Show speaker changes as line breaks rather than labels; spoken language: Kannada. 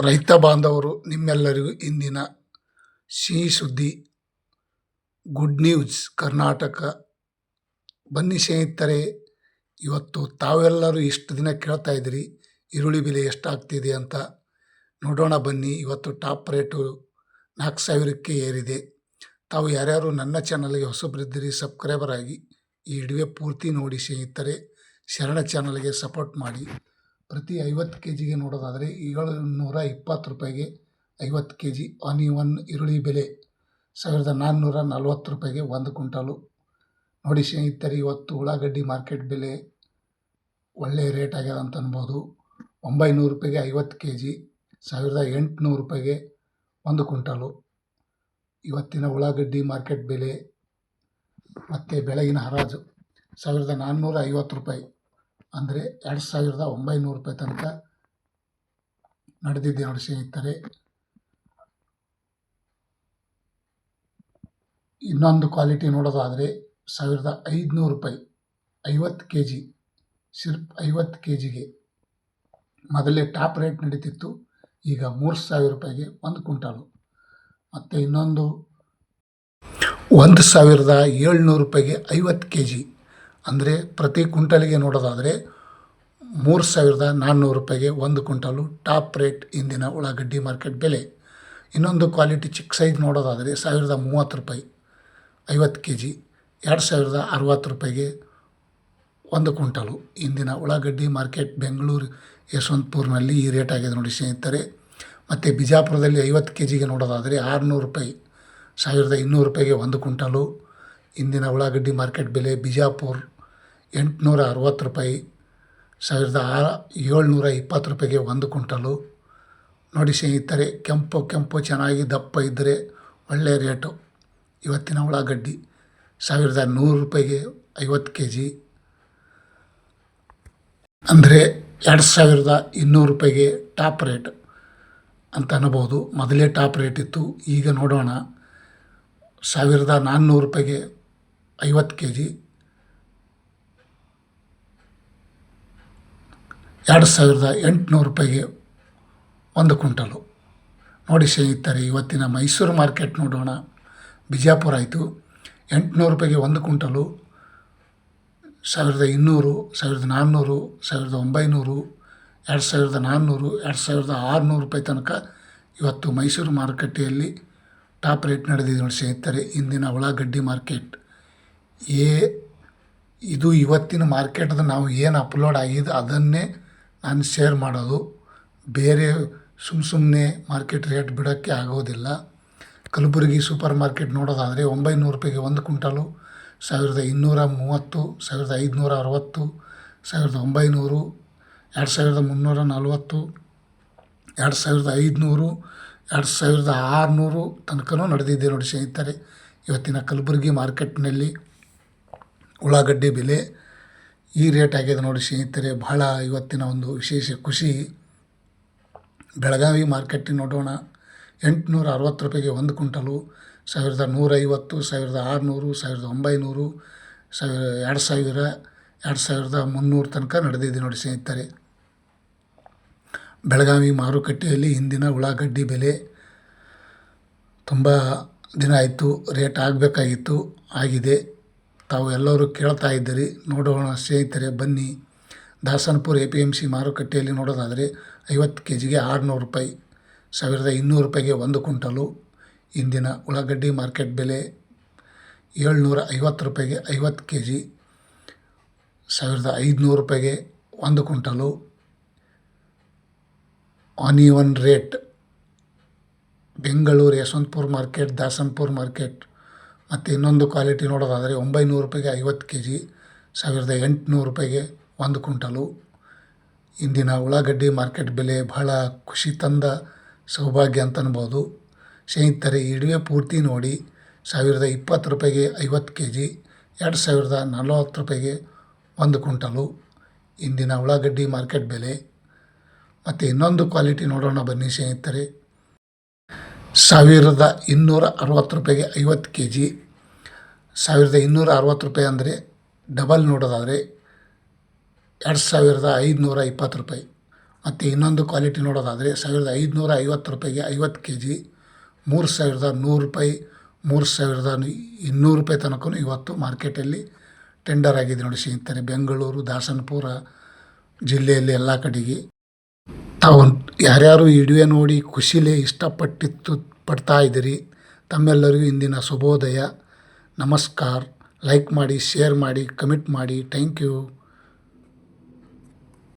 ರೈತ ಬಾಂಧವರು ನಿಮ್ಮೆಲ್ಲರಿಗೂ ಇಂದಿನ ಸಿಹಿ ಸುದ್ದಿ ಗುಡ್ ನ್ಯೂಸ್ ಕರ್ನಾಟಕ. ಬನ್ನಿ ಸ್ನೇಹಿತರೆ, ಇವತ್ತು ತಾವೆಲ್ಲರೂ ಇಷ್ಟು ದಿನ ಕೇಳ್ತಾ ಇದ್ದೀರಿ, ಈರುಳ್ಳಿ ಬೆಲೆ ಎಷ್ಟಾಗ್ತಿದೆ ಅಂತ. ನೋಡೋಣ ಬನ್ನಿ, ಇವತ್ತು ಟಾಪ್ ರೇಟು ನಾಲ್ಕು ಸಾವಿರಕ್ಕೆ ಏರಿದೆ. ತಾವು ಯಾರ್ಯಾರು ನನ್ನ ಚಾನಲ್ಗೆ ಹೊಸಬ್ರಿದ್ದೀರಿ, ಸಬ್ಸ್ಕ್ರೈಬರ್ ಆಗಿ ಈ ಇಡುವೆ ಪೂರ್ತಿ ನೋಡಿ ಸ್ನೇಹಿತರೆ. ಶರಣ ಚಾನಲ್ಗೆ ಸಪೋರ್ಟ್ ಮಾಡಿ. ಪ್ರತಿ ಐವತ್ತು ಕೆ ಜಿಗೆ ನೋಡೋದಾದರೆ ಏಳುನೂರ ಇಪ್ಪತ್ತು ರೂಪಾಯಿಗೆ ಐವತ್ತು ಕೆ ಜಿ ಆನಿವನ್ ಈರುಳ್ಳಿ ಬೆಲೆ. ಸಾವಿರದ ನಾನ್ನೂರ ನಲ್ವತ್ತು ರೂಪಾಯಿಗೆ ಒಂದು ಕ್ವಿಂಟಾಲು. ನೋಡಿ ಸ್ನೇಹಿತರೆ, ಇವತ್ತು ಉಳ್ಳಾಗಡ್ಡಿ ಮಾರ್ಕೆಟ್ ಬೆಲೆ ಒಳ್ಳೆಯ ರೇಟ್ ಆಗ್ಯದ ಅಂತ ಅನ್ಬೋದು. ಒಂಬೈನೂರು ರೂಪಾಯಿಗೆ ಐವತ್ತು ಕೆ ಜಿ ಸಾವಿರದ ಎಂಟುನೂರು ರೂಪಾಯಿಗೆ ಒಂದು ಕ್ವಿಂಟಾಲು. ಇವತ್ತಿನ ಉಳ್ಳಾಗಡ್ಡಿ ಮಾರ್ಕೆಟ್ ಬೆಲೆ ಮತ್ತು ಬೆಳಗಿನ ಹರಾಜು. ಸಾವಿರದ ನಾನ್ನೂರ ಐವತ್ತು ರೂಪಾಯಿ. ಅಂದರೆ ಎರಡು ಸಾವಿರದ ಒಂಬೈನೂರು ರೂಪಾಯಿ ತನಕ ನಡೆದಿದ್ದೆ ನೋಡಿ ಸ್ನೇಹಿತರೆ. ಇನ್ನೊಂದು ಕ್ವಾಲಿಟಿ ನೋಡೋದಾದರೆ ಸಾವಿರದ ಐದುನೂರು ರೂಪಾಯಿ, ಐವತ್ತು ಕೆ ಜಿ ಸಿರ್ಪ್ ಐವತ್ತು ಕೆ ಜಿಗೆ ಮೊದಲೇ ಟಾಪ್ ರೇಟ್ ನಡೀತಿತ್ತು, ಈಗ ಮೂರು ಸಾವಿರ ರೂಪಾಯಿಗೆ ಒಂದು ಕ್ವಿಂಟಾಲು. ಮತ್ತು ಇನ್ನೊಂದು ಒಂದು ಸಾವಿರದ ಏಳ್ನೂರು ರೂಪಾಯಿಗೆ ಐವತ್ತು ಕೆ ಜಿ ಅಂದರೆ ಪ್ರತಿ ಕುಂಟಲಿಗೆ ನೋಡೋದಾದರೆ ಮೂರು ಸಾವಿರದ ನಾನ್ನೂರು ರೂಪಾಯಿಗೆ ಒಂದು ಕುಂಟಲು ಟಾಪ್ ರೇಟ್ ಇಂದಿನ ಉಳ್ಳಾಗಡ್ಡಿ ಮಾರ್ಕೆಟ್ ಬೆಲೆ. ಇನ್ನೊಂದು ಕ್ವಾಲಿಟಿ ಚಿಕ್ಕ ಸೈಜ್ ನೋಡೋದಾದರೆ ಸಾವಿರದ ಮೂವತ್ತು ರೂಪಾಯಿ, ಐವತ್ತು ಕೆ ಜಿ ಎರಡು ಸಾವಿರದ ಅರವತ್ತು ರೂಪಾಯಿಗೆ ಒಂದು ಕುಂಟಲು ಇಂದಿನ ಉಳ್ಳಾಗಡ್ಡಿ ಮಾರ್ಕೆಟ್ ಬೆಂಗಳೂರು, ಯಶವಂತಪುರ್ನಲ್ಲಿ ಈ ರೇಟ್ ಆಗಿದೆ ನೋಡಿ ಸ್ನೇಹಿತರೆ. ಮತ್ತು ಬಿಜಾಪುರದಲ್ಲಿ ಐವತ್ತು ಕೆ ಜಿಗೆ ನೋಡೋದಾದರೆ ಆರುನೂರು ರೂಪಾಯಿ, ಸಾವಿರದ ಇನ್ನೂರು ರೂಪಾಯಿಗೆ ಒಂದು ಕುಂಟಲು ಇಂದಿನ ಉಳ್ಳಾಗಡ್ಡಿ ಮಾರ್ಕೆಟ್ ಬೆಲೆ ಬಿಜಾಪುರ್ ಎಂಟುನೂರ ಅರವತ್ತು ರೂಪಾಯಿ, ಸಾವಿರದ ಆ ಏಳ್ನೂರ ಇಪ್ಪತ್ತು ರೂಪಾಯಿಗೆ ಒಂದು ಕುಂಟಲು ನೋಡಿ ಸ್ನೇಹಿತರೆ, ಕೆಂಪು ಕೆಂಪು, ಚೆನ್ನಾಗಿ ದಪ್ಪ ಇದ್ದರೆ ಒಳ್ಳೆಯ ರೇಟು. ಇವತ್ತಿನ ಉಳ್ಳಾಗಡ್ಡಿ ಸಾವಿರದ ನೂರು ರೂಪಾಯಿಗೆ ಐವತ್ತು ಕೆ ಜಿ ಅಂದರೆ ಎರಡು ಸಾವಿರದ ಇನ್ನೂರು ರೂಪಾಯಿಗೆ ಟಾಪ್ ರೇಟ್ ಅಂತ ಅನ್ನಬೋದು ಮೊದಲೇ ಟಾಪ್ ರೇಟ್ ಇತ್ತು, ಈಗ ನೋಡೋಣ. ಸಾವಿರದ ನಾನ್ನೂರು ರೂಪಾಯಿಗೆ ಐವತ್ತು ಕೆ ಜಿ ಎರಡು ಸಾವಿರದ ಎಂಟುನೂರು ರೂಪಾಯಿಗೆ ಒಂದು ಕ್ವಿಂಟಲು. ನೋಡಿ ಸ್ನೇಹಿತರೆ, ಇವತ್ತಿನ ಮೈಸೂರು ಮಾರ್ಕೆಟ್ ನೋಡೋಣ. ಬಿಜಾಪುರ ಆಯಿತು. ಎಂಟುನೂರು ರೂಪಾಯಿಗೆ ಒಂದು ಕ್ವಿಂಟಲು. ಸಾವಿರದ ಇನ್ನೂರು, ಸಾವಿರದ ನಾನ್ನೂರು, ಸಾವಿರದ ಒಂಬೈನೂರು, ಎರಡು ಸಾವಿರದ ನಾನ್ನೂರು, ಎರಡು ಸಾವಿರದ ಆರುನೂರು ರೂಪಾಯಿ ತನಕ ಇವತ್ತು ಮೈಸೂರು ಮಾರುಕಟ್ಟೆಯಲ್ಲಿ ಟಾಪ್ ರೇಟ್ ನಡೆದಿದೆ ನೋಡಿ ಸ್ನೇಹಿತರೆ. ಇಂದಿನ ಉಳ್ಳಾಗಡ್ಡಿ ಮಾರ್ಕೆಟ್. ಏ, ಇದು ಇವತ್ತಿನ ಮಾರ್ಕೆಟ್ದು ನಾವು ಏನು ಅಪ್ಲೋಡ್ ಆಗಿದೆ ಅದನ್ನೇ ನಾನು ಶೇರ್ ಮಾಡೋದು ಬೇರೆ ಸುಮ್ಮ ಸುಮ್ಮನೆ ಮಾರ್ಕೆಟ್ ರೇಟ್ ಬಿಡೋಕ್ಕೆ ಆಗೋದಿಲ್ಲ. ಕಲಬುರಗಿ ಸೂಪರ್ ಮಾರ್ಕೆಟ್ ನೋಡೋದಾದರೆ ಒಂಬೈನೂರು ರೂಪಾಯಿಗೆ ಒಂದು ಕ್ವಿಂಟಲು, ಸಾವಿರದ ಇನ್ನೂರ ಮೂವತ್ತು, ಸಾವಿರದ ಐದುನೂರ ಅರವತ್ತು, ಸಾವಿರದ ಒಂಬೈನೂರು, ಎರಡು ಸಾವಿರದ ಮುನ್ನೂರ ನಲವತ್ತು, ಎರಡು ಸಾವಿರದ ಐದುನೂರು, ಎರಡು ಸಾವಿರದ ಆರುನೂರು ತನಕನೂ ನಡೆದಿದೆ ನೋಡಿ ಸ್ನೇಹಿತರೆ. ಇವತ್ತಿನ ಕಲಬುರಗಿ ಮಾರ್ಕೆಟ್ನಲ್ಲಿ ಉಳ್ಳಾಗಡ್ಡೆ ಬೆಲೆ ಈ ರೇಟ್ ಆಗಿದೆ ನೋಡಿ ಸ್ನೇಹಿತರೆ, ಬಹಳ ಇವತ್ತಿನ ಒಂದು ವಿಶೇಷ ಖುಷಿ. ಬೆಳಗಾವಿ ಮಾರ್ಕೆಟಿಗೆ ನೋಡೋಣ. ಎಂಟುನೂರ ಅರವತ್ತು ರೂಪಾಯಿಗೆ ಒಂದು ಕುಂಟಲು ಸಾವಿರದ ನೂರೈವತ್ತು, ಸಾವಿರದ ಆರುನೂರು, ಸಾವಿರದ ಒಂಬೈನೂರು, ಸಾವಿರ ಎರಡು ಸಾವಿರ, ಎರಡು ಸಾವಿರದ ಮುನ್ನೂರು ತನಕ ನಡೆದಿದೆ ನೋಡಿ ಸ್ನೇಹಿತರೆ. ಬೆಳಗಾವಿ ಮಾರುಕಟ್ಟೆಯಲ್ಲಿ ಇಂದಿನ ಉಳ್ಳಾಗಡ್ಡಿ ಬೆಲೆ ತುಂಬ ದಿನ ಆಯಿತು ರೇಟ್ ಆಗಬೇಕಾಗಿತ್ತು, ಆಗಿದೆ. ತಾವು ಎಲ್ಲರೂ ಕೇಳ್ತಾ ಇದ್ದೀರಿ, ನೋಡೋಣ. ಸ್ನೇಹಿತರೆ, ಬನ್ನಿ. Dasanapura A P M C ಮಾರುಕಟ್ಟೆಯಲ್ಲಿ ನೋಡೋದಾದರೆ ಐವತ್ತು ಕೆ ಜಿಗೆ ಆರುನೂರು ರೂಪಾಯಿ, ಸಾವಿರದ ಇನ್ನೂರು ರೂಪಾಯಿಗೆ ಒಂದು ಕುಂಟಲು ಇಂದಿನ ಉಳ್ಳಾಗಡ್ಡಿ ಮಾರ್ಕೆಟ್ ಬೆಲೆ ಏಳ್ನೂರ ಐವತ್ತು ರೂಪಾಯಿಗೆ ಐವತ್ತು ಕೆ ಜಿ ಸಾವಿರದ ಐದುನೂರು ರೂಪಾಯಿಗೆ ಒಂದು quintal. Onion rate, Bengaluru Yeshwanthpur market, Dasanapura market. ಮತ್ತು ಇನ್ನೊಂದು ಕ್ವಾಲಿಟಿ ನೋಡೋದಾದರೆ ಒಂಬೈನೂರು ರೂಪಾಯಿಗೆ ಐವತ್ತು ಕೆ ಜಿ ಸಾವಿರದ ಎಂಟುನೂರು ರೂಪಾಯಿಗೆ ಒಂದು ಕುಂಟಲು ಇಂದಿನ ಉಳ್ಳಾಗಡ್ಡಿ ಮಾರ್ಕೆಟ್ ಬೆಲೆ ಬಹಳ ಖುಷಿ ತಂದ ಸೌಭಾಗ್ಯ ಅಂತ ಅನ್ಬೋದು ಸ್ನೇಹಿತರೆ ಇಡುವೆ ಪೂರ್ತಿ ನೋಡಿ, ಸಾವಿರದ ಇಪ್ಪತ್ತು ರೂಪಾಯಿಗೆ ಐವತ್ತು ಕೆ ಜಿ ಎರಡು ಸಾವಿರದ ನಲವತ್ತು ರೂಪಾಯಿಗೆ ಒಂದು ಕುಂಟಲು ಇಂದಿನ ಉಳ್ಳಾಗಡ್ಡಿ ಮಾರ್ಕೆಟ್ ಬೆಲೆ. ಮತ್ತು ಇನ್ನೊಂದು ಕ್ವಾಲಿಟಿ ನೋಡೋಣ ಬನ್ನಿ ಸ್ನೇಹಿತರೆ. ಸಾವಿರದ ಇನ್ನೂರ ಅರವತ್ತು ರೂಪಾಯಿಗೆ ಐವತ್ತು ಕೆ ಜಿ ಸಾವಿರದ ಇನ್ನೂರ ಅರವತ್ತು ರೂಪಾಯಿ ಅಂದರೆ ಡಬಲ್ ನೋಡೋದಾದರೆ ಎರಡು ಸಾವಿರದ ಐದುನೂರ ಇಪ್ಪತ್ತು ರೂಪಾಯಿ. ಮತ್ತು ಇನ್ನೊಂದು ಕ್ವಾಲಿಟಿ ನೋಡೋದಾದರೆ ಸಾವಿರದ ಐದುನೂರ ಐವತ್ತು ರೂಪಾಯಿಗೆ ಐವತ್ತು ಕೆ ಜಿ ಮೂರು ಸಾವಿರದ ನೂರು ರೂಪಾಯಿ, ಮೂರು ಸಾವಿರದ ಇನ್ನೂರು ರೂಪಾಯಿ ತನಕ ಇವತ್ತು ಮಾರ್ಕೆಟಲ್ಲಿ ಟೆಂಡರ್ ಆಗಿದೆ ನೋಡಿ ಸ್ನೇಹಿತರೆ. ಬೆಂಗಳೂರು, ದಾಸನಪುರ ಜಿಲ್ಲೆಯಲ್ಲಿ ಎಲ್ಲ ಕಡೆಗೆ ತಾವು ಯಾರ್ಯಾರು ಈ ನೋಡಿ ಖುಷಿಲೇ ಇಷ್ಟಪಟ್ಟಿತ್ತು, ಪಡ್ತಾ ಇದ್ದೀರಿ, ತಮ್ಮೆಲ್ಲರಿಗೂ ಇಂದಿನ ಶುಭೋದಯ. ನಮಸ್ಕಾರ. ಲೈಕ್ ಮಾಡಿ, ಶೇರ್ ಮಾಡಿ, ಕಮೆಂಟ್ ಮಾಡಿ. Thank you.